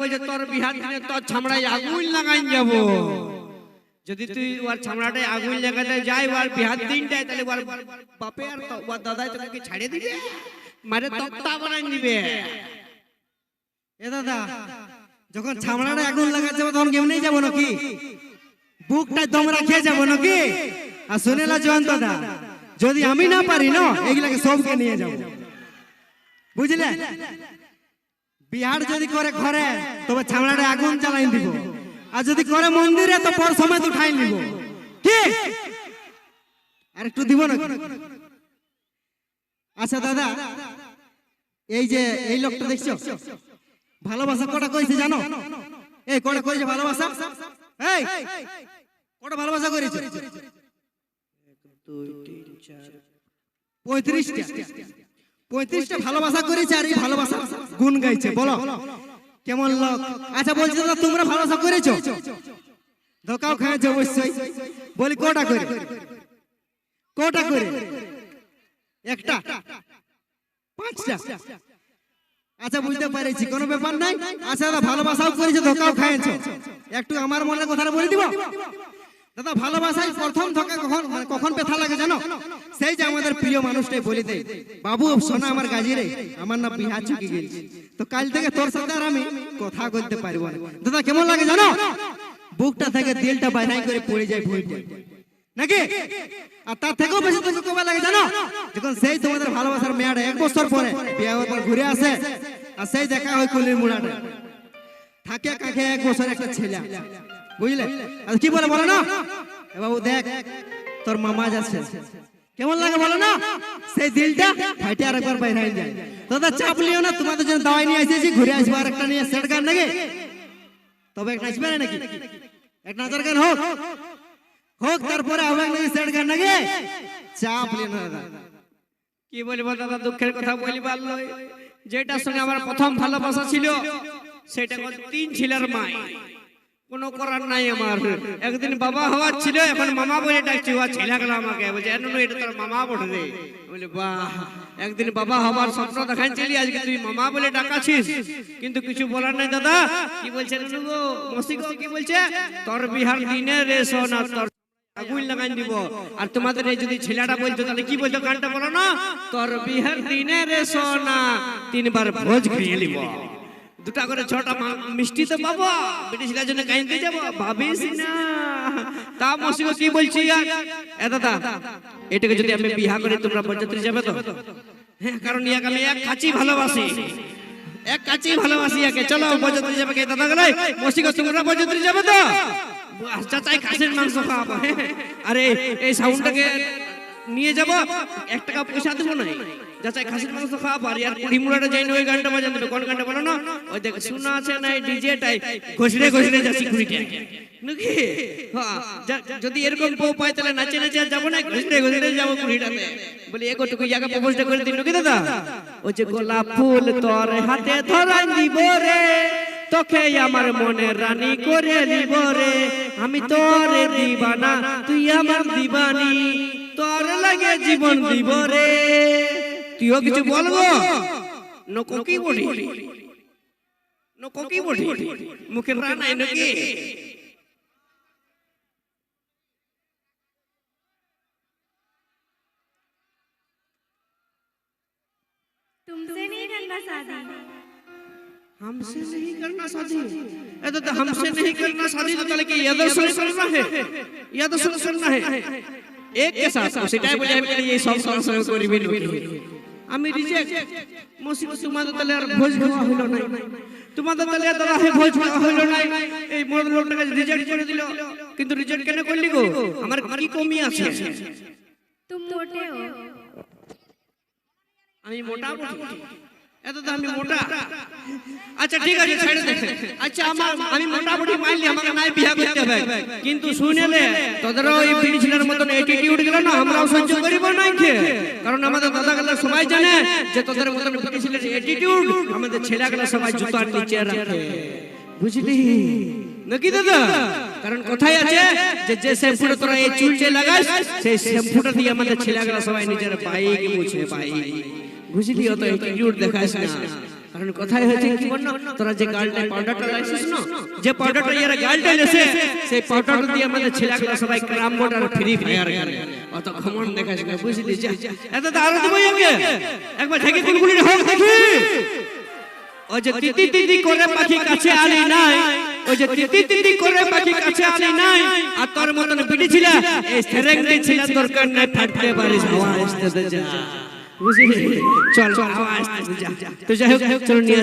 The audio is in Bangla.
বলছে, তোর বিহার দিনে তোর ছামড়ায় আগুন লাগাই যাব। যদি তুই ওর ছামড়াটায় আগুন লাগাতে যাই, ওর বিহার তাহলে ওর বাপে আর ওর দাদাই তোকে দিবে? বানাই দিবে এ দাদা, যখন ছামড়াটা আগুন যাব তখন কেমনি যাব নাকি? বুকটা দম রাখিয়ে যাব নাকি? আর শুনেলা জয়ন্ত দাদা, যদি আমি না পারি না, এগুলাকে সবকে নিয়ে যাব। বুঝলে? বিহার যদি করে ঘরে তবে ছামড়াটা আগুন জ্বালাই দিব আর যদি করে মন্দিরে তো পর সময় তো উঠাই নিব। কি? আর একটু দিব না আচ্ছা দাদা এই যে এই লোকটা দেখছ? ভালোবাসা কটা কইছে জানো? এই কটা কইছে ভালোবাসা? এই কটা ভালোবাসা করেছে? পঁয়ত্রিশটা। পঁয়ত্রিশটা ভালোবাসা করেছে আর এই ভালোবাসা গুণ গাইছে বলো। কেমন লোক? আচ্ছা বলছি দাদা তোমরা ভালোবাসা করেছ? ধোকাও খাইছো অবশ্যই। বলি কটা করে? কটা করে? একটা? পাঁচটা? আচ্ছা বুঝতে পেরেছি কোনো ব্যাপার নাই। আচ্ছা দাদা ভালোবাসাও করেছে ধোকাও খাইছো একটু আমার মনের কথাটা বলে দিব? দাদা ভালোবাসায় প্রথম ধোকা কখন মানে কখন ব্যথা লাগে জানো? সেই যে আমাদের প্রিয় মানুষটাই বলে দেয়, বাবু সোনা আমার গাজি রে, আমার না বিহা চুকি গেছে তো কাল থেকে তোর সাথে আর আমি কথা বলতে পারব না। দাদা, কেমন লাগে জানো? বুকটা থেকে দিলটা বাইরাই করে পড়ে যায় ভুল নাকি? আর তার থেকেও বেশি তোকে কবে লাগে জানো? যখন সেই তোমাদের ভালোবাসার মেয়াটা এক বছর পরে বিয়ে হওয়ার ঘুরে আসে, আর সেই দেখা হয় কুলির মুড়াটা। থাকে কাকে এক বছর একটা ছেলে। বুঝলে? আর কি বলে বলো না? বাবু, দেখ, তোর মামা যাচ্ছে। কেমন লাগে বলো না? সেই দিলটা ফাইটে আর বাইরে হয়ে যায়। দাদা, চাপ লিও না, তোমাদের জন্য দাওয়াই নিয়ে এসেছি ঘুরে আসব আর একটা নিয়ে, সেট গান নাকি? তবে একটা আসবে নাকি? এক নাচের গান হোক। হোক, তারপরে হবে নাকি সেট গান নাকি? চাপ লিও না, দাদা। কি বলব, দাদা, দুঃখের কথা বলি পারল যেটার সঙ্গে আমার প্রথম ভালোবাসা ছিল, সেটা তিন ছেলের মাই কোনো করার নাই আমার। একদিন বাবা হওয়ার ছিল, এখন মামা বলে ডাকছি ও ছেলে গেল আমাকে। বলছে এন এটা তোর মামা বটে বলে, বাহ। একদিন বাবা হবার স্বপ্ন দেখাচ্ছিলি আজকে তুই মামা বলে ডাকাছিস। কিন্তু কিছু বলার নাই, দাদা। কি বলছে কি বলছে? তোর বিহার দিনে রে সোনা তোর আগুন দিব। আর তোমাদের এই যদি ছেলেটা বলতো, তাহলে কি বলতো গানটা বলো না? তোর বিহার দিনে রে সোনা তিনবার ভোজ খেয়ে নিব। দুটা করে ছটা মিষ্টি তো পাবো। ব্রিটিশরা জন্য গাইতে যাব। ভাবিস না। তা মসিগো কি বলছি? এ দাদা, এটাকে যদি আমি বিয়া করি, তোমরা বরযাত্রী যাবে তো? হ্যাঁ কারণ ইয়াকে আমি এক কাচি ভালোবাসি। এক কাচি ভালোবাসি একে চলো বরযাত্রী যাবে কে? দাদা গেলে মসিগো তোমরা বরযাত্রী যাবে তো? চাচাই খাসির মাংস খাওয়াবো আরে, এই সাউন্ডটাকে নিয়ে যাব। এক টাকা পয়সা দেবো না যাচাই খাসির মাংস খাওয়াবো আর ইয়ার কুড়ি মুড়াটা যাই ওই গানটা বাজান দেবে কোন গানটা বলো না? ওই দেখ শোনা আছে না এই ডিজেটাই ঘষড়ে ঘষড়ে যাচ্ছি কুড়িটা। নাকি? হ্যাঁ, যদি এরকম বউ পাই তাহলে নাচে নাচে আর যাব না ঘষড়ে ঘষড়ে যাব কুড়িটাতে। বলি এগোটুকু জায়গা প্রপোজটা করে দিন নাকি দাদা? ওই যে গোলাপ ফুল তোর হাতে ধরাই দিব রে তোকে আমার মনে রানী করে নিব রে। আমি তোর দিবানা তুই আমার দিবানি তোর লাগে জীবন দিব রে। তুইও কিছু বলবো নকো কি বলি নকো কি বলি মুখের রানাই নাকি तुमसे नहीं करना शादी हमसे नहीं करना शादी ए तो हमसे नहीं करना शादी तो তাহলে কি ইয়াদর্শন করনা है ইয়াদর্শন করনা है एक के साथ সেটাই বলে আমি বলি এই সব সংসার করিবি নাকি আমি রিজেক্ট মসি তোমাদের তাহলে আর ভোজ খাওয়া হলো না তোমাদের তাহলে আর আহে ভোজ খাওয়া হলো না এই মদ লোকটাকে রিজেক্ট করে দিল। কিন্তু রিজেক্ট কেন করলি গো? আমার কি কমি আছে? তুমি মোটেও। আমি মোটা মোটা এত তো আমি মোটা। আচ্ছা ঠিক আছে ছেড়ে দে। আচ্ছা আমার আমি মোটামুটি মানলি আমাকে নাই বিয়া করতে হবে। কিন্তু শুনেলে তোদেরও এই পিড়ি ছেলের মতন অ্যাটিটিউড গেল না আমরাও সহ্য করিব না কি কারণ আমাদের দাদা গেলা সবাই জানে যে তোদের মতন পিড়ি অ্যাটিটিউড আমাদের ছেলেগুলো সবাই জুতার নিচে রাখে বুঝলি? নাকি দাদা? কারণ কোথায় আছে যে যে শ্যাম্পুটা তোরা এই চুলটে লাগাস সেই শ্যাম্পুটা দিয়ে আমাদের ছেলেগুলো সবাই নিজের বাইক মুছে বাইক বুঝলি অত অ্যাটিটিউড দেখাস না। কারণ কথাই হয়েছে কি? বল তোরা যে গালটা পাউডারটা লাইছিস না। যে পাউডারটা ইয়ারা গালটা লেছে সেই পাউডারটা দিয়ে আমাদের ছেলেগুলো সবাই ক্রাম বোর্ড ফ্রি ফায়ার খেলে। অত খমন দেখাস না বুঝলি যা। এত তো আরও দেবো আগে একবার থেকে কুলকুলি হোক দেখি ওই যে তিতি তিতি করে পাখি কাছে আলি নাই। ওই যে তিতি তিতি করে পাখি কাছে আলি নাই। আর তোর মতন পিটি ছিল? এই সেরেঙ্গি ছিল দরকার নাই ফাটতে পারিস হাওয়া আসতে দে যা বুঝলি চল চল আওয়াজ তো যাই হোক চলো নিয়ে।